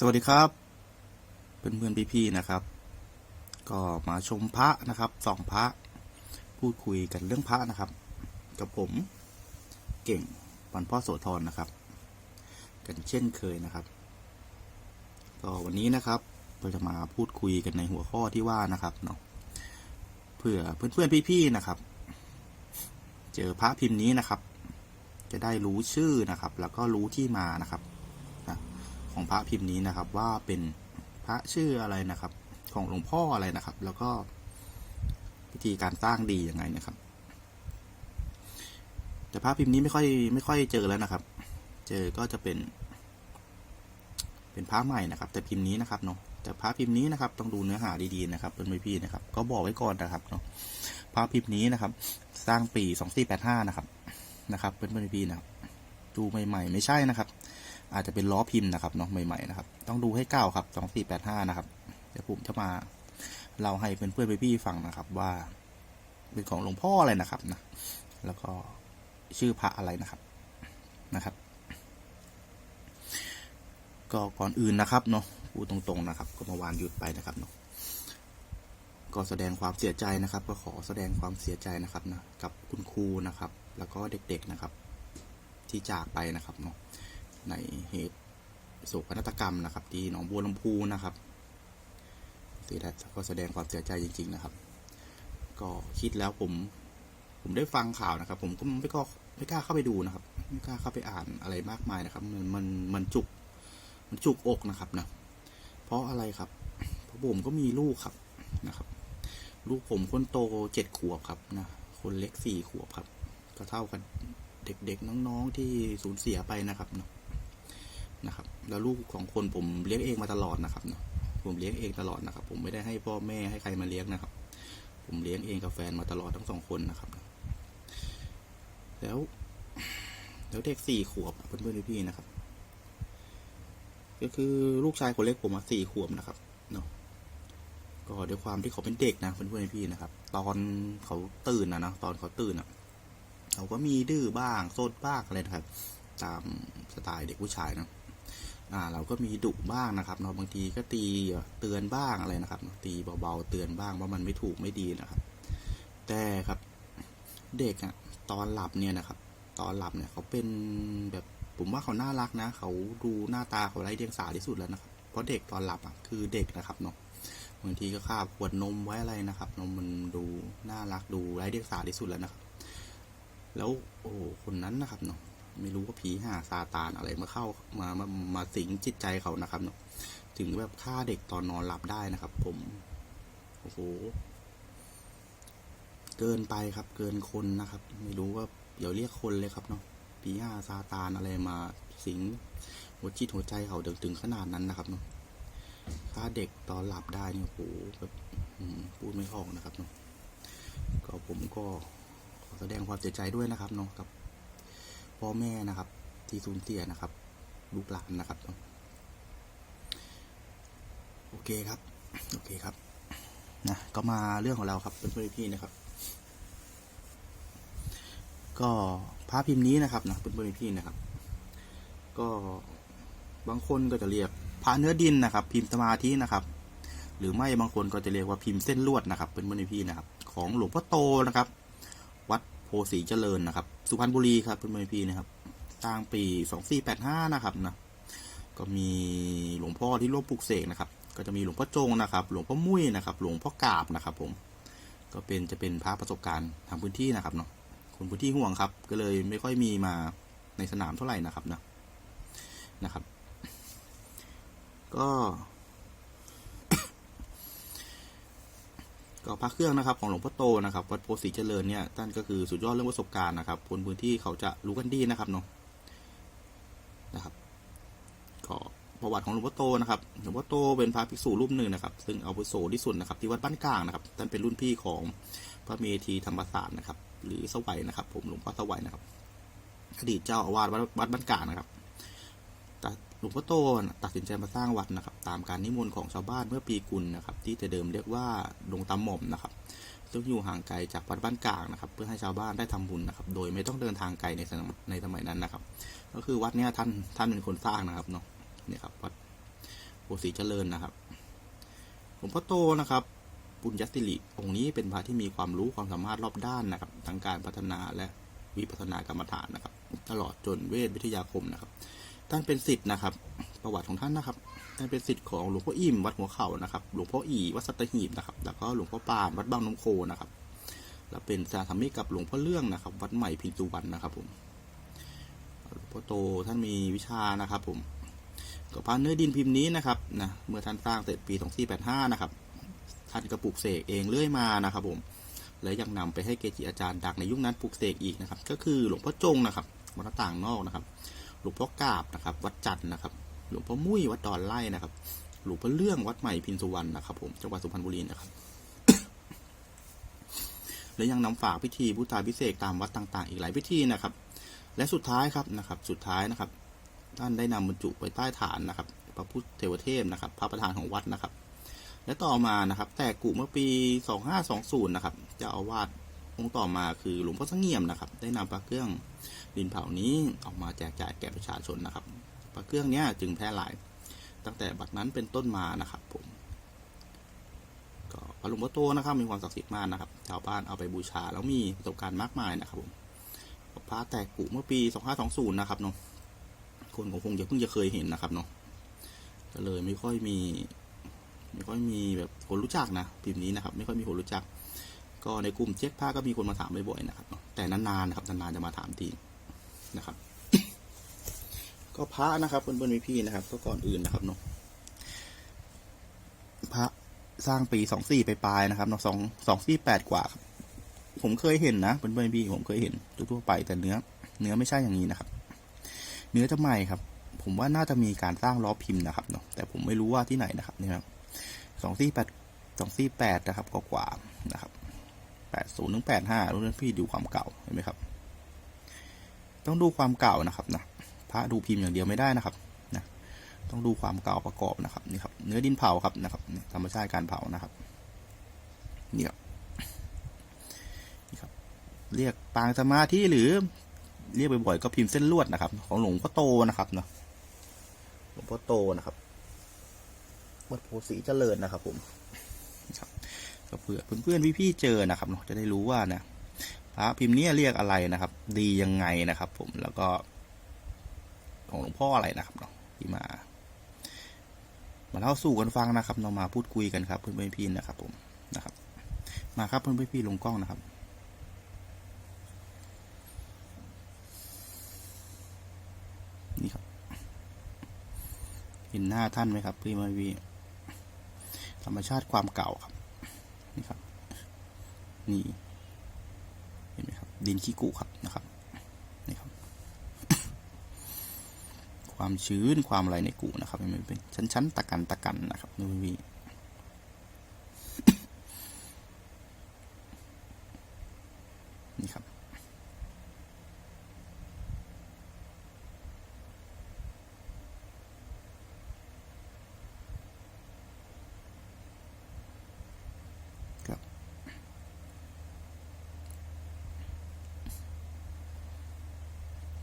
สวัสดีครับ เพื่อนเพื่อนพี่ๆนะครับ ก็มาชมพระนะครับสองพระ พูดคุยกันเรื่องพระนะครับ กับผมเก่งวันพ่อโสธรนะครับ กันเช่นเคยนะครับ ก็วันนี้นะครับเราจะมาพูดคุยกันในหัวข้อที่ว่านะครับเนาะเพื่อเพื่อนเพื่อนๆพี่ๆนะครับ เจอพระพิมพ์นี้นะครับ จะได้รู้ชื่อนะครับ แล้วก็รู้ที่มานะครับ ของพระพิมพ์นี้นะครับ ว่าเป็นพระชื่ออะไรนะครับ ของหลวงพ่ออะไรนะครับ แล้วก็วิธีการสร้างดียังไงนะครับ แต่พระพิมพ์นี้ไม่ค่อยไม่ค่อยเจอแล้วนะครับ เจอก็จะเป็น เป็นพระใหม่นะครับ แต่พิมพ์นี้นะครับเนาะแต่พระพิมพ์นี้นะครับ ต้องดูเนื้อหาดีๆนะครับเป็นพี่นะครับ ก็บอกไว้ก่อนนะครับเนาะพระพิมพ์นี้นะครับ สร้างปีสองสี่แปดห้านะครับนะครับเป็นพี่นะครับดูใหม่ ๆ ไม่ใช่นะครับ อาจจะเป็นล้อพิมพ์นะครับเนาะใหม่ๆนะครับต้องดูให้เก้าครับสองสี่แปดห้านะครับเดี๋ยวผมจะมาเล่าให้เพื่อนเพื่อนๆพี่ๆฟังนะครับว่า เป็นของหลวงพ่ออะไรนะครับนะแล้วก็ชื่อพระอะไรนะครับนะครับ ก็ก่อนอื่นนะครับเนาะพูดตรงๆนะครับ ก็เมื่อวานหยุดไปนะครับเนาะก็แสดงความเสียใจนะครับ ก็ขอแสดงความเสียใจนะครับนะกับคุณครูนะครับ แล้วก็เด็กๆนะครับ ที่จากไปนะครับเนาะ ในเหตุโศกนาฏกรรมนะครับ ที่หนองบัวลำพูนะครับสียดายก็แสดงความเสียใจจริง ๆ นะครับ ก็คิดแล้วผม ผมได้ฟังข่าวนะครับ ผมก็ไม่ก็ไม่กล้าเข้าไปดูนะครับ ไม่กล้าเข้าไปอ่านอะไรมากมายนะครับ มันมันมันจุก มันจุกอกนะครับนะ เพราะอะไรครับ เพราะผมก็มีลูกครับนะครับ ลูกผมคนโตเจ็ดขวบครับนะคนเล็กสี่ขวบครับ ก็เท่ากันเด็กๆน้องๆที่สูญเสียไปนะครับเนาะ นะครับ แล้วลูกของคนผมเลี้ยงเองมาตลอดนะครับเนาะผมเลี้ยงเองตลอดนะครับ ผมไม่ได้ให้พ่อแม่ให้ใครมาเลี้ยงนะครับ ผมเลี้ยงเองกับแฟนมาตลอดทั้งสองคนนะครับ แล้ว แล้วเด็กสี่ขวบเพื่อนๆพี่ๆนะครับ ก็คือลูกชายคนเล็กผมมาสี่ขวบนะครับเนาะก็ด้วยความที่เขาเป็นเด็กนะเพื่อนๆพี่ๆนะครับ ตอนเขาตื่นนะนะตอนเขาตื่นอะเขาก็มีดื้อบ้างโซดบ้างอะไรนะครับ ตามสไตล์เด็กผู้ชายนะ อ่าเราก็มีดุบ้างนะครับเนาะบางทีก็ตีเตือนบ้างอะไรนะครับ ตีเบาๆเตือนบ้างว่ามันไม่ถูกไม่ดีนะครับ แต่ครับเด็กอะตอนหลับเนี่ยนะครับ ตอนหลับเนี่ยเขาเป็นแบบผมว่าเขาน่ารักนะ เขาดูหน้าตาเขาไร้เดียงสาที่สุดแล้วนะครับเพราะเด็กตอนหลับอะคือเด็กนะครับเนาะบางทีก็คาบขวดนมไว้อะไรนะครับนมมันดูน่ารักดูไร้เดียงสาที่สุดแล้วนะครับ แล้วโอ้คนนั้นนะครับเนาะ ไม่รู้ว่าผีห่าซาตานอะไรมาเข้ามามามาสิงจิตใจเขานะครับเนาะถึงแบบฆ่าเด็กตอนนอนหลับได้นะครับ ผมโอ้โหเกินไปครับ เกินคนนะครับ ไม่รู้ว่าเดี๋ยวเรียกคนเลยครับเนาะผีห่าซาตานอะไรมาสิงหัวจิตหัวใจเขาถึงถึงขนาดนั้นนะครับเนาะฆ่าเด็กตอนหลับได้เนี่ยโอ้โหแบบพูดไม่ออกนะครับเนาะก็ผมก็ขอแสดงความเสียใจด้วยนะครับเนาะกับ พ่อแม่นะครับ ที่สูญเสียนะครับ ลูกหลานนะครับ โอเคครับ โอเคครับนะก็มาเรื่องของเราครับเพื่อนๆพี่นะครับ ก็พระพิมพ์นี้นะครับนะเพื่อนๆพี่นะครับ ก็บางคนก็จะเรียกพระเนื้อดินนะครับ พิมพ์สมาธินะครับ หรือไม่บางคนก็จะเรียกว่าพิมพ์เส้นลวดนะครับ เป็นเพื่อนๆพี่นะครับ ของหลวงพ่อโตนะครับ โพสีเจริญนะครับ สุพรรณบุรีครับเพื่อนๆพี่นะครับสร้างปีสองสี่แปดห้านะครับนะก็มีหลวงพ่อที่ร่วมปลูกเสกนะครับ ก็จะมีหลวงพ่อจงนะครับ หลวงพ่อมุ้ยนะครับ หลวงพ่อกาบนะครับ ผม ก็เป็นจะเป็นพระประสบการณ์ทางพื้นที่นะครับเนาะคนพื้นที่ห่วงครับ ก็เลยไม่ค่อยมีมาในสนามเท่าไหร่นะครับนะนะครับ ก็ ก็พระเครื่องนะครับของหลวงพ่อโตนะครับวัดโพสีเจริญเนี่ยท่านก็คือสุดยอดเรื่องประสบการณ์นะครับคนพื้นที่เขาจะรู้กันดีนะครับเนาะนะครับก็ประวัติของหลวงพ่อโตนะครับหลวงพ่อโตเป็นพระภิกษุรูปหนึ่งนะครับ ซึ่งเอาวุโสที่สุดนะครับ ที่วัดบ้านกลางนะครับท่านเป็นรุ่นพี่ของพระเมธีธรรมศาสตร์นะครับ หรือสวัยนะครับ ผมหลวงพ่อสวัยนะครับอดีตเจ้าอาวาสวัดบ้านกลางนะครับ หลวงพ่อโตตัดสินใจมาสร้างวัดนะครับ ตามการนิมนต์ของชาวบ้านเมื่อปีกุลนะครับ ที่แต่เดิมเรียกว่าดงตำหม่อมนะครับ ซึ่งอยู่ห่างไกลจากวัดบ้านกลางนะครับ เพื่อให้ชาวบ้านได้ทำบุญนะครับ โดยไม่ต้องเดินทางไกลในสมัยในสมัยนั้นนะครับ ก็คือวัดเนี้ยท่านท่านเป็นคนสร้างนะครับเนาะเนี่ยครับวัดโพสีเจริญนะครับหลวงพ่อโตนะครับปุญญสิริองค์นี้เป็นพระที่มีความรู้ความสามารถรอบด้านนะครับทั้งการพัฒนาและวิพัฒนากรรมฐานนะครับ ตลอดจนเวทวิทยาคมนะครับ ท่านเป็นศิษย์นะครับ ประวัติของท่านนะครับท่านเป็นศิษย์ของหลวงพ่ออิ่มวัดหัวเข่านะครับ หลวงพ่ออีวัดสัตหีบนะครับ แล้วก็หลวงพ่อปานวัดบางน้ำโคนะครับ และเป็นสาธมิกกับหลวงพ่อเรื่องนะครับ วัดใหม่พินสุวรรณนะครับผมหลวงพ่อโตท่านมีวิชานะครับ ผมก็พระเนื้อดินพิมพ์นี้นะครับนะเมื่อท่านสร้างเสร็จปี 2485 นะครับ ท่านก็ปลูกเสกเองเรื่อยมานะครับ ผม และยังนำไปให้เกจิอาจารย์ดังในยุคนั้นปลูกเสกอีกนะครับ ก็คือหลวงพ่อจงนะครับวัดต่างนอกนะครับ ลวงพ่อกาบนะครับ วัดจันทร์นะครับ หลวงพ่อมุ้ยวัดดอนไร่นะครับ หลวงพ่อเรื่องวัดใหม่พินสุวรรณนะครับผมจังหวัดสุพรรณบุรีนะครับ และยังนำฝากพิธีพุทธาพิเศษตามวัดต่างๆ อีกหลายพิธีนะครับ และสุดท้ายครับนะครับ สุดท้ายนะครับ ท่านได้นำบรรจุไปใต้ฐานนะครับ พระพุทธเทวเทพนะครับ พระประธานของวัดนะครับ และต่อมานะครับ แต่กุเมื่อปี 2520 นะครับเจ้าอาวาส องค์ต่อมาคือหลวงพ่อสงเงียมนะครับ ได้นำพระเครื่องดินเผานี้ออกมาแจกจ่ายแก่ประชาชนนะครับ พระเครื่องเนี้ยจึงแพร่หลาย ตั้งแต่บัดนั้นเป็นต้นมานะครับ ผมก็พระหลวงพ่อโตนะครับ มีความศักดิ์สิทธิ์มากนะครับ ชาวบ้านเอาไปบูชาแล้วมีประสบการณ์มากมายนะครับผมพระแตกกุเมื่อปี 2520 นะครับเนาะคนก็คงจะเพิ่งจะเคยเห็นนะครับเนาะก็เลยไม่ค่อยมี ไม่ค่อยมีแบบคนรู้จักนะพิมพ์นี้นะครับ ไม่ค่อยมีคนรู้จัก ก็ในกลุ่มเจ๊กผ้าก็มีคนมาถามบ่อยๆนะครับ แต่นานๆนะครับนานๆจะมาถามทีนะครับ ก็พระนะครับเพื่อนๆพี่ๆนะครับ ก็ก่อนอื่นนะครับเนาะพระสร้างปีสองสี่ไปปลายนะครับเนาะสองสองสี่แปดกว่าครับ ผมเคยเห็นนะเพื่อนๆพี่ผมเคยเห็นทั่วๆไปแต่เนื้อ เนื้อไม่ใช่อย่างนี้นะครับ เนื้อจะใหม่ครับ ผมว่าน่าจะมีการสร้างล้อพิมพ์นะครับเนาะแต่ผมไม่รู้ว่าที่ไหนนะครับนี่ครับสองสี่แปดสองสี่แปดนะครับกว่าๆนะครับ แปดศูนย์ถึงแปดห้ารุ่นพี่ดูความเก่าเห็นไหมครับ ต้องดูความเก่านะครับนะพระดูพิมพ์อย่างเดียวไม่ได้นะครับนะต้องดูความเก่าประกอบนะครับนี่ครับ เนื้อดินเผาครับนะครับธรรมชาติการเผานะครับนี่ครับนี่ครับ เรียกปางสมาธิหรือเรียกบ่อยๆก็พิมพ์เส้นลวดนะครับ ของหลวงพ่อโตนะครับเนาะหลวงพ่อโตนะครับวัดโพสีเจริญนะครับผม ก็เพื่อเพื่อนๆพี่ๆเจอนะครับเนาะจะได้รู้ว่านี่ยพระพิมพ์เนี้เรียกอะไรนะครับ ดียังไงนะครับ ผมแล้วก็ ของหลวงพ่ออะไรนะครับเนาะที่มา มาเล่าสู่กันฟังนะครับเรามาพูดคุยกันครับ เพื่อนๆพี่นะครับ ผมนะครับ มาครับเพื่อนๆพี่ลงกล้องนะครับนี่ครับ เห็นหน้าท่านไหมครับพี่มาวีธรรมชาติความเก่าครับ นี่ครับ นี่ เห็นไหมครับ ดินขี้กุครับนะครับนี่ครับ ความชื้นความอะไรในกุนะครับมันเป็นชั้นๆตะกันตะกันนะครับดูวีนี่ครับ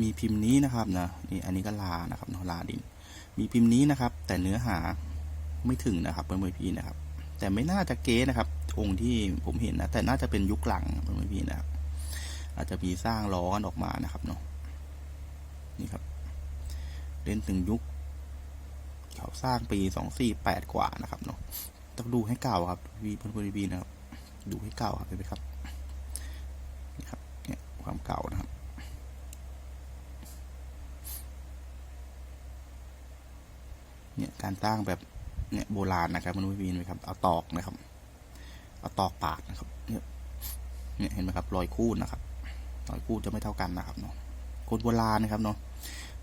มีพิมพ์นี้นะครับนะนี่อันนี้ก็ลานะครับนะลาดิน มีพิมพ์นี้นะครับ แต่เนื้อหาไม่ถึงนะครับเพื่อนๆพี่นะครับ แต่ไม่น่าจะเก๊นะครับ องค์ที่ผมเห็นนะแต่น่าจะเป็นยุคหลังเพื่อนๆพี่นะครับ อาจจะมีสร้างล้อกันออกมานะครับเนาะนี่ครับ เล่นถึงยุคเขาสร้างปีสองสี่แปดกว่านะครับเนาะต้องดูให้เก่าครับพี่เพื่อนๆพี่นะครับ ดูให้เก่าครับไหมครับนี่ครับเนี่ยความเก่านะครับ เนี่ย การสร้างแบบเนี่ยโบราณนะครับมันไม่มีไหมครับเอาตอกนะครับ เอาตอกปาดนะครับ เนี่ยเนี่ยเห็นไหมครับ รอยคูดนะครับ รอยคูดจะไม่เท่ากันนะครับเนาะคนโบราณนะครับเนาะ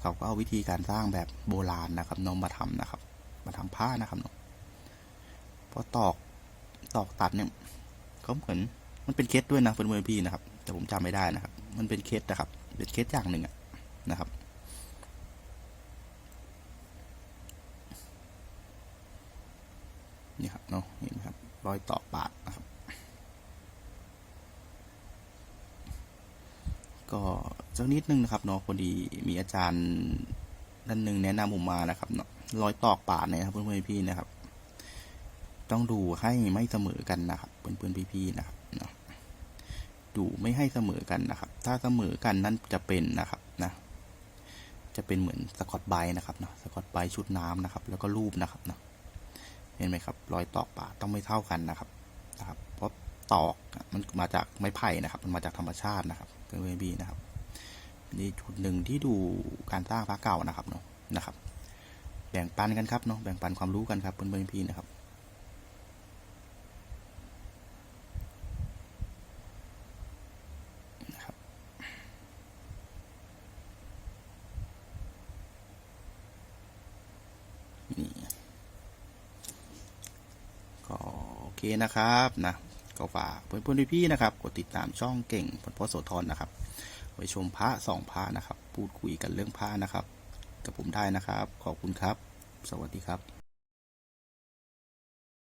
เขาก็เอาวิธีการสร้างแบบโบราณนะครับเน้องมาทำนะครับ มาทำผ้านะครับเนาะเพราะตอกตอกตัดเนี่ยก็เหมือนมันเป็นเคสด้วยนะเพื่อนๆพี่นะครับ แต่ผมจำไม่ได้นะครับ มันเป็นเคสนะครับ เป็นเคสอย่างหนึ่งอะนะครับ นี่ครับ เนาะเห็นครับรอยต่อปาดนะครับ ก็สักนิดนึงนะครับเนาะพอดีมีอาจารย์ด้านหนึ่งแนะนำผมมานะครับเนาะรอยตอกปาดนี่ยครับเพื่อนๆพี่ๆนะครับ ต้องดูให้ไม่เสมอกันนะครับเพื่อนๆพี่ๆนะครับเนาะดูไม่ให้เสมอกันนะครับ ถ้าเสมอกันนั่นจะเป็นนะครับนะจะเป็นเหมือนสกอตไบนะครับเนาะสกอตไบชุดน้ำนะครับ แล้วก็รูปนะครับเนาะ เห็นไหมครับ รอยตอกป่าต้องไม่เท่ากันนะครับนะครับ เพราะตอกมันมาจากไม้ไผ่นะครับ มันมาจากธรรมชาตินะครับเพื่อนๆพี่นะครับนี่จุดหนึ่งที่ดูการสร้างพระเก่านะครับเนาะนะครับ แบ่งปันกันครับเนาะแบ่งปันความรู้กันครับเพื่อนๆพี่นะครับนี่ะครับ นี่ก็โอ เคนะครับนะก็ฝากเพื่อนๆพี่ๆนะครับ กดติดตามช่องเก่งพลพโสธรนะครับไปชมพระสองพระนะครับ พูดคุยกันเรื่องพระนะครับ กับผมได้นะครับ ขอบคุณครับ สวัสดีครับ